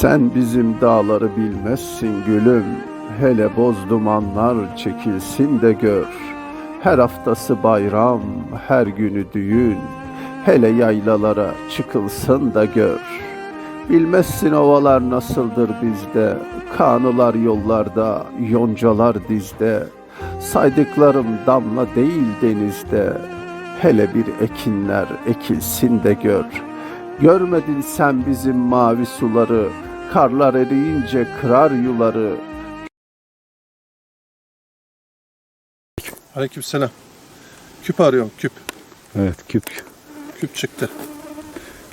Sen bizim dağları bilmezsin gülüm. Hele boz dumanlar çekilsin de gör. Her haftası bayram, her günü düğün. Hele yaylalara çıkılsın da gör. Bilmezsin ovalar nasıldır bizde. Kanılar yollarda, yoncalar dizde. Saydıklarım damla değil denizde. Hele bir ekinler ekilsin de gör. Görmedin sen bizim mavi suları, karlar eriyince kırar yuları. Aleykümselam. Küp arıyorum küp. Evet küp. Küp çıktı.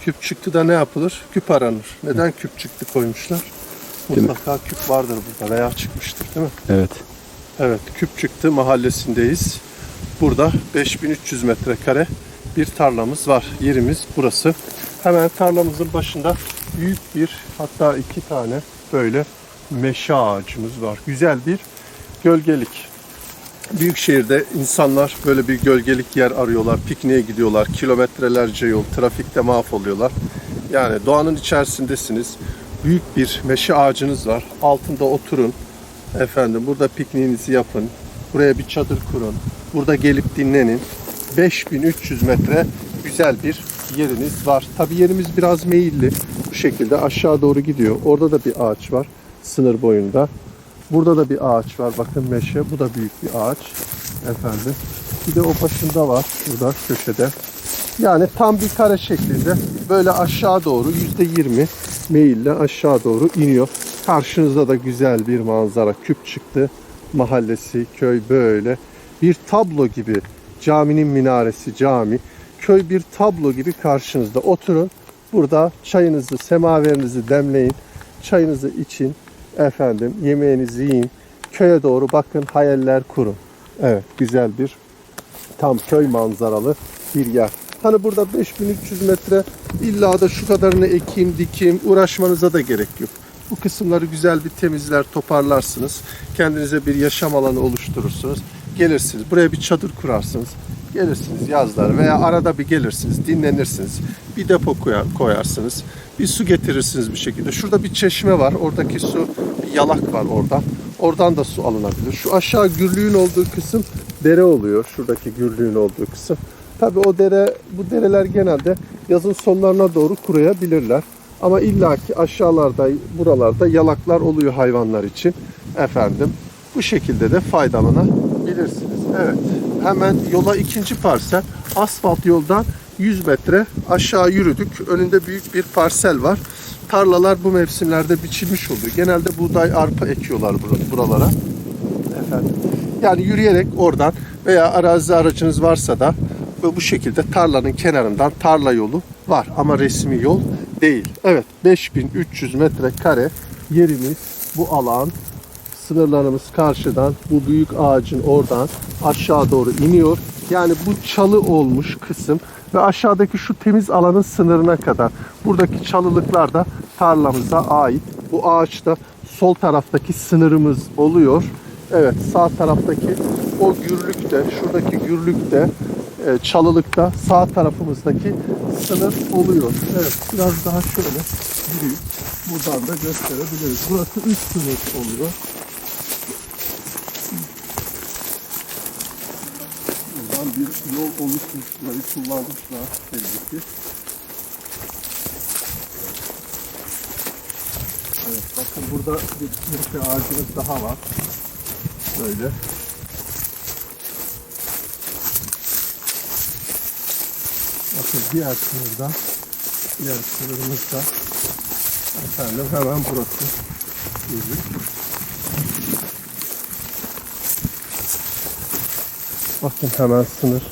Küp çıktı da ne yapılır? Küp aranır. Neden küp çıktı koymuşlar? Değil mi? Mutlaka küp vardır burada veya çıkmıştır değil mi? Evet. Evet, Küp çıktı mahallesindeyiz. Burada 5300 metrekare bir tarlamız var. Yerimiz burası. Hemen tarlamızın başında büyük bir hatta iki tane böyle meşe ağacımız var. Güzel bir gölgelik. Büyük şehirde insanlar böyle bir gölgelik yer arıyorlar, pikniğe gidiyorlar, kilometrelerce yol, trafikte mahvoluyorlar. Yani doğanın içerisindesiniz. Büyük bir meşe ağacınız var. Altında oturun. Efendim burada pikniğinizi yapın. Buraya bir çadır kurun. Burada gelip dinlenin. 5300 metre güzel bir yeriniz var. Tabi yerimiz biraz meyilli. Bu şekilde aşağı doğru gidiyor. Orada da bir ağaç var sınır boyunda. Burada da bir ağaç var. Bakın meşe. Bu da büyük bir ağaç. Efendim. Bir de o başında var. Burada köşede. Yani tam bir kare şeklinde böyle aşağı doğru %20 meyille aşağı doğru iniyor. Karşınızda da güzel bir manzara. Küp çıktı. Mahallesi, köy böyle. Bir tablo gibi. Caminin minaresi, cami. Köy bir tablo gibi karşınızda. Oturun. Burada çayınızı, semaverinizi demleyin. Çayınızı için. Efendim yemeğinizi yiyin. Köye doğru bakın, hayaller kurun. Evet, güzel bir tam köy manzaralı bir yer. Hani burada 5300 metre illa da şu kadarını ekeyim dikeyim uğraşmanıza da gerek yok. Bu kısımları güzel bir temizler toparlarsınız. Kendinize bir yaşam alanı oluşturursunuz. Gelirsiniz buraya bir çadır kurarsınız. Gelirsiniz yazlar veya arada bir gelirsiniz dinlenirsiniz. Bir depo koyar, koyarsınız. Bir su getirirsiniz bir şekilde. Şurada bir çeşme var. Oradaki su bir yalak var orada. Oradan da su alınabilir. Şu aşağı gürlüğün olduğu kısım dere oluyor. Şuradaki gürlüğün olduğu kısım. Tabii o dere, bu dereler genelde yazın sonlarına doğru kuruyabilirler. Ama illaki aşağılarda, buralarda yalaklar oluyor hayvanlar için. Efendim, bu şekilde de faydalanabilirsiniz. Evet, hemen yola ikinci parsel. Asfalt yoldan 100 metre aşağı yürüdük. Önünde büyük bir parsel var. Tarlalar bu mevsimlerde biçilmiş oluyor. Genelde buğday, arpa ekiyorlar bur- buralara. Efendim. Yani yürüyerek oradan veya arazi aracınız varsa da ve bu şekilde tarlanın kenarından tarla yolu var ama resmi yol değil. Evet 5300 metrekare yerimiz bu alan sınırlarımız karşıdan bu büyük ağacın oradan aşağı doğru iniyor. Yani bu çalı olmuş kısım ve aşağıdaki şu temiz alanın sınırına kadar. Buradaki çalılıklar da tarlamıza ait. Bu ağaçta sol taraftaki sınırımız oluyor. Evet sağ taraftaki o gürlükte, şuradaki gürlükte, çalılıkta sağ tarafımızdaki sınır oluyor. Evet biraz daha şöyle yürüyüp buradan da gösterebiliriz. Burası üst sınır oluyor. Buradan bir yol oluşmuşlar, kullanmışlar belli ki. Evet, bakın burada bir meşe ağacımız daha var. Böyle. Bakın diğer sınırda, diğer sınırımızda efendim hemen burası. Yüzük. Bakın hemen sınır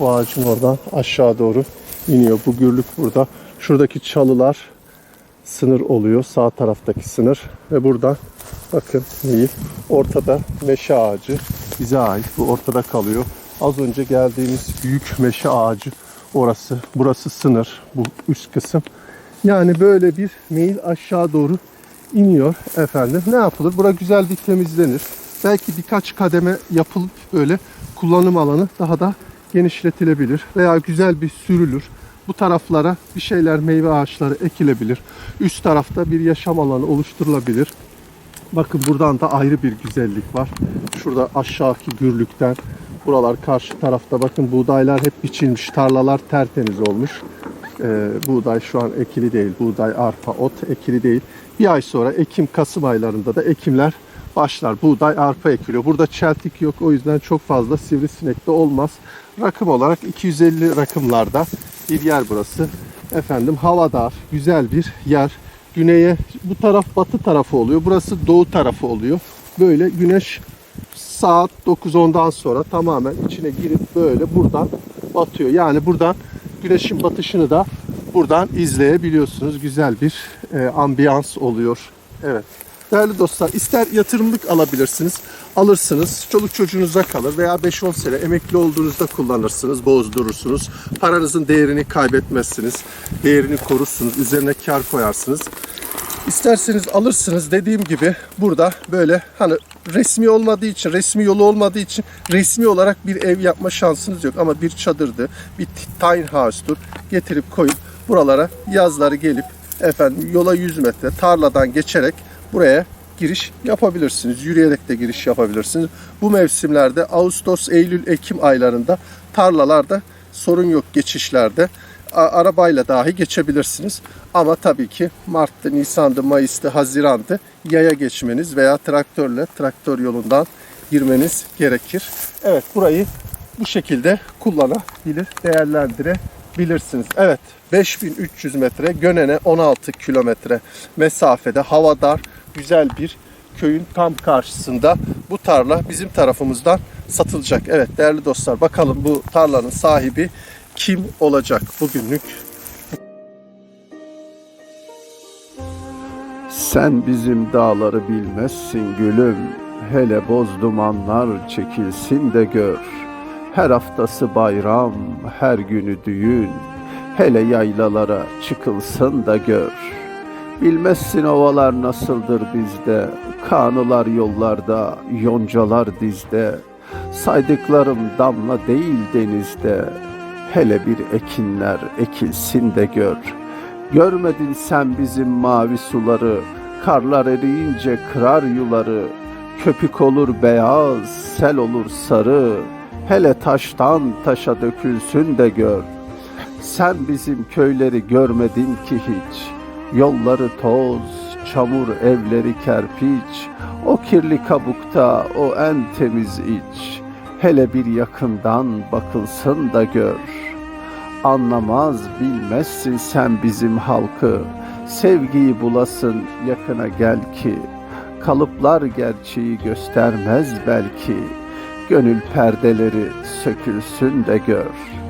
bu ağacın oradan aşağı doğru iniyor. Bu gürlük burada. Şuradaki çalılar sınır oluyor. Sağ taraftaki sınır. Ve burada bakın neyi? Ortada meşe ağacı bize ait. Bu ortada kalıyor. Az önce geldiğimiz büyük meşe ağacı orası. Burası sınır. Bu üst kısım. Yani böyle bir meyil aşağı doğru iniyor efendim. Ne yapılır? Bura güzel bir temizlenir. Belki birkaç kademe yapılıp böyle kullanım alanı daha da genişletilebilir. Veya güzel bir sürülür. Bu taraflara bir şeyler meyve ağaçları ekilebilir. Üst tarafta bir yaşam alanı oluşturulabilir. Bakın buradan da ayrı bir güzellik var. Şurada aşağıki gürlükten buralar karşı tarafta bakın buğdaylar hep biçilmiş. Tarlalar tertemiz olmuş. Ee, buğday şu an ekili değil. Buğday, arpa, ot ekili değil. Bir ay sonra Ekim, Kasım aylarında da ekimler başlar. Buğday, arpa ekiliyor. Burada çeltik yok. O yüzden çok fazla sivrisinek de olmaz. Rakım olarak 250 rakımlarda bir yer burası. Efendim havadar, güzel bir yer. Güneye bu taraf batı tarafı oluyor. Burası doğu tarafı oluyor. Böyle güneş saat 9-10'dan sonra tamamen içine girip böyle buradan batıyor. Yani buradan güneşin batışını da buradan izleyebiliyorsunuz. Güzel bir e, ambiyans oluyor. Evet. Değerli dostlar ister yatırımlık alabilirsiniz. Alırsınız. Çoluk çocuğunuza kalır veya 5-10 sene emekli olduğunuzda kullanırsınız. Bozdurursunuz. Paranızın değerini kaybetmezsiniz. Değerini korursunuz. Üzerine kar koyarsınız. İsterseniz alırsınız dediğim gibi burada böyle hani resmi olmadığı için, resmi yolu olmadığı için resmi olarak bir ev yapma şansınız yok. Ama bir çadırdı, bir tiny house'tur getirip koyup buralara yazları gelip efendim yola 100 metre tarladan geçerek buraya giriş yapabilirsiniz. Yürüyerek de giriş yapabilirsiniz. Bu mevsimlerde Ağustos, Eylül, Ekim aylarında tarlalarda sorun yok geçişlerde. A- arabayla dahi geçebilirsiniz. Ama tabii ki Mart'ta, Nisan'da, Mayıs'ta, Haziran'da yaya geçmeniz veya traktörle traktör yolundan girmeniz gerekir. Evet burayı bu şekilde kullanabilir, değerlendirebilirsiniz. Evet 5300 metre Gönen'e 16 kilometre mesafede havadar güzel bir köyün tam karşısında bu tarla bizim tarafımızdan satılacak. Evet değerli dostlar bakalım bu tarlanın sahibi kim olacak bugünlük Sen bizim dağları bilmezsin gülüm. Hele boz dumanlar çekilsin de gör. Her haftası bayram, her günü düğün. Hele yaylalara çıkılsın da gör. Bilmezsin ovalar nasıldır bizde. Kanılar yollarda, yoncalar dizde. Saydıklarım damla değil denizde. Hele bir ekinler ekilsin de gör. Görmedin sen bizim mavi suları, karlar eriyince kırar yuları. Köpük olur beyaz, sel olur sarı. Hele taştan taşa dökülsün de gör. Sen bizim köyleri görmedin ki hiç. Yolları toz, çamur evleri kerpiç. O kirli kabukta o en temiz iç. Hele bir yakından bakılsın da gör. Anlamaz bilmezsin sen bizim halkı. Sevgiyi bulasın yakına gel ki. Kalıplar gerçeği göstermez belki. Gönül perdeleri sökülsün de gör.''